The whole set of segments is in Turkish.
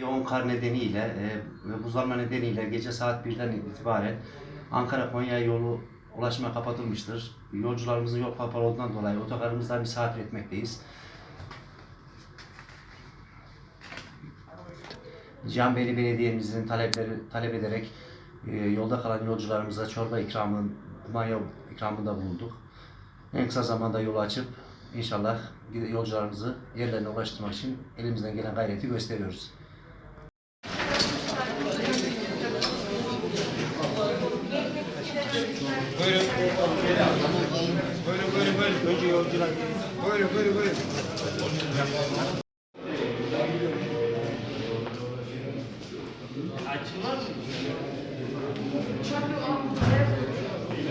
Yoğun kar nedeniyle e, ve buzlanma nedeniyle gece saat 1'den itibaren Ankara-Konya yolu ulaşıma kapatılmıştır. Yolcularımızın yol kapalı olduğundan dolayı otogarımızdan misafir etmekteyiz. Cihanbeyli Belediye'mizin talepleri talep ederek e, yolda kalan yolcularımıza çorba ikramın, mayo ikramında bulunduk. En kısa zamanda yolu açıp inşallah yolcularımızı yerlerine ulaştırmak için elimizden gelen gayreti gösteriyoruz. Buyurun. Buyurun buyurun buyurun. Önce yolcular. Buyurun buyurun buyurun.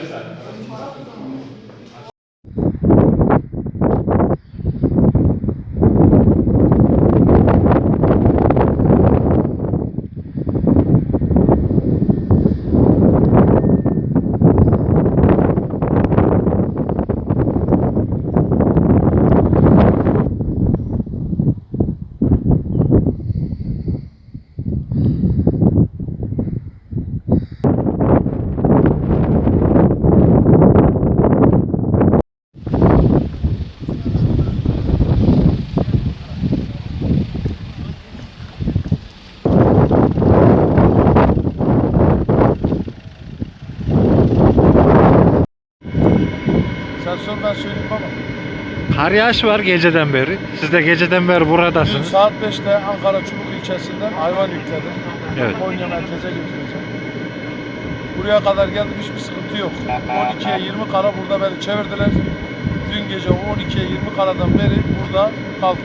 Sen sor ben söyleyeyim baba. Kar yağış var geceden beri. Siz de geceden beri Dün buradasınız. saat 5'te Ankara Çubuk ilçesinden hayvan yükledim. Evet. Konya merkeze götüreceğim. Buraya kadar geldim hiçbir sıkıntı yok. 12'ye 20 kara burada beni çevirdiler. Dün gece 12'ye 20 karadan beri burada kaldık.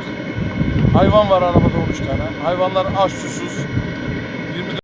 Hayvan var arabada 13 tane. Hayvanlar aç susuz.